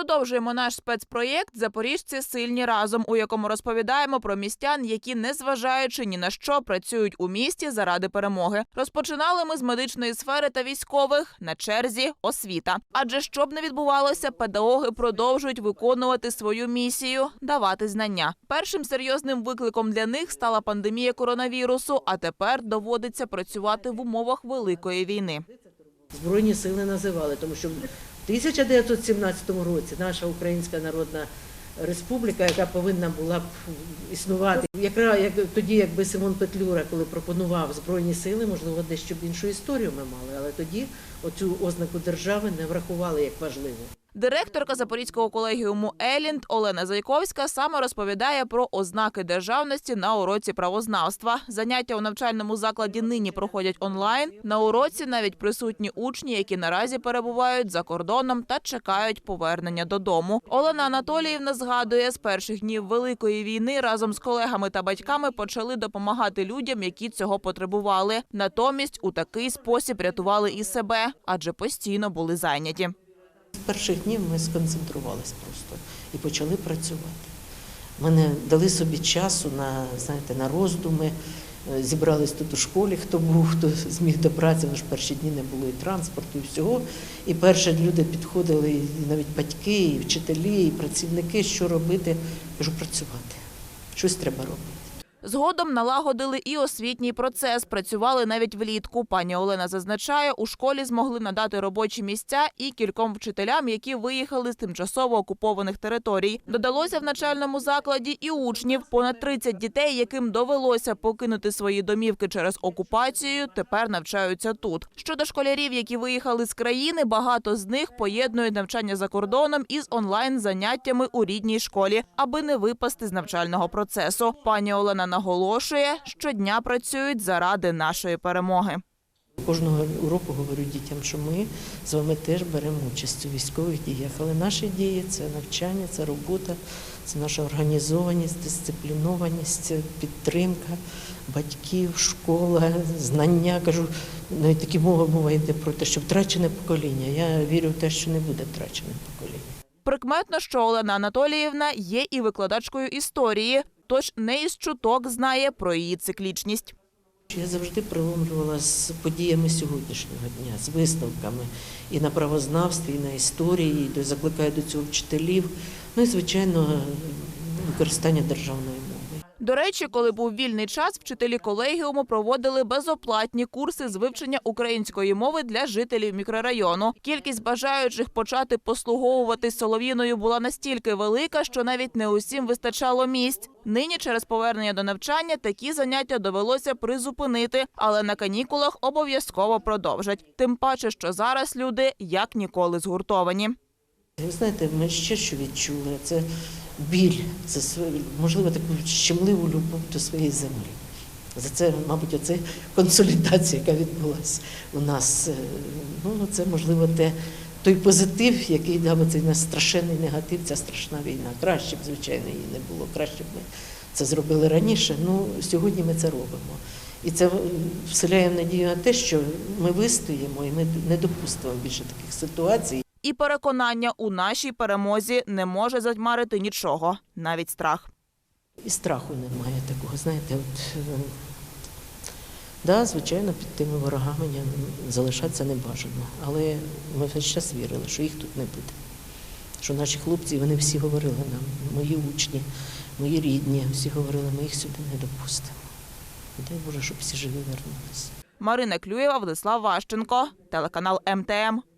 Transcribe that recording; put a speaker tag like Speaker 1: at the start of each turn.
Speaker 1: Продовжуємо наш спецпроєкт Запоріжці сильні разом, у якому розповідаємо про містян, які, незважаючи ні на що, працюють у місті заради перемоги. Розпочинали ми з медичної сфери та військових на черзі освіта. Адже щоб не відбувалося, педагоги продовжують виконувати свою місію давати знання. Першим серйозним викликом для них стала пандемія коронавірусу. А тепер доводиться працювати в умовах великої війни.
Speaker 2: Збройні сили називали, тому що 1917 році наша Українська Народна Республіка, яка повинна була б існувати, якраз як тоді, якби Симон Петлюра, коли пропонував збройні сили, можливо, дещо б іншу історію ми мали, але тоді оцю ознаку держави не врахували як важливу.
Speaker 1: Директорка Запорізького колегіуму Елінд Олена Зайковська саме розповідає про ознаки державності на уроці правознавства. Заняття у навчальному закладі нині проходять онлайн. На уроці навіть присутні учні, які наразі перебувають за кордоном та чекають повернення додому. Олена Анатоліївна згадує, з перших днів великої війни разом з колегами та батьками почали допомагати людям, які цього потребували. Натомість у такий спосіб рятували і себе, адже постійно були зайняті.
Speaker 2: З перших днів ми сконцентрувалися просто і почали працювати. Ми не дали собі часу на, знаєте, на роздуми. Е, Зібрались тут у школі, хто був, хто зміг добратися, тому що перші дні не було і транспорту, і всього. І перші люди підходили, і навіть батьки, і вчителі, і працівники, що робити. Кажу, працювати. Щось треба робити.
Speaker 1: Згодом налагодили і освітній процес. Працювали навіть влітку. Пані Олена зазначає, у школі змогли надати робочі місця і кільком вчителям, які виїхали з тимчасово окупованих територій. Додалося в начальному закладі і учнів. Понад 30 дітей, яким довелося покинути свої домівки через окупацію, тепер навчаються тут. Щодо школярів, які виїхали з країни, багато з них поєднують навчання за кордоном із онлайн заняттями у рідній школі, аби не випасти з навчального процесу. Пані Олена наголошує, щодня працюють заради нашої перемоги.
Speaker 2: Кожного уроку говорю дітям, що ми з вами теж беремо участь у військових діях. Але наші дії це навчання, це робота, це наша організованість, дисциплінованість, це підтримка батьків, школа, знання. Кажу, навіть такі мова мова йде про те, що втрачене покоління. Я вірю в те, що не буде втрачене покоління.
Speaker 1: Прикметно, що Олена Анатоліївна є і викладачкою історії, тож не із чуток знає про її циклічність.
Speaker 2: Я завжди приломлювала з подіями сьогоднішнього дня, з виставками і на правознавстві, і на історії, і закликаю до цього вчителів. Ну і звичайно використання державної.
Speaker 1: До речі, коли був вільний час, вчителі колегіуму проводили безоплатні курси з вивчення української мови для жителів мікрорайону. Кількість бажаючих почати послуговуватись солов'їною була настільки велика, що навіть не усім вистачало місць. Нині через повернення до навчання такі заняття довелося призупинити, але на канікулах обов'язково продовжать. Тим паче, що зараз люди як ніколи згуртовані.
Speaker 2: Ви знаєте, ми ще що відчули, це біль, це можливо таку щемливу любов до своєї землі. За це, мабуть, оце консолідація, яка відбулася у нас. Е, Ну, це можливо те, той позитив, який дав цей наш страшенний негатив, ця страшна війна. Краще б, звичайно, її не було. Краще б ми це зробили раніше. Ну, сьогодні ми це робимо. І це вселяє надію на те, що ми вистоїмо і ми не допустимо більше таких ситуацій.
Speaker 1: І переконання у нашій перемозі не може затьмарити нічого, навіть страх.
Speaker 2: І страху немає такого, знаєте, от е, да, звичайно, під тими ворогами залишатися не бажано. Але ми весь час вірили, що їх тут не буде. Що наші хлопці, вони всі говорили нам, мої учні, мої рідні, всі говорили, ми їх сюди не допустимо. І дай Боже, щоб всі живі вернулися.
Speaker 1: Марина Клюєва, Владислав Ващенко, телеканал МТМ.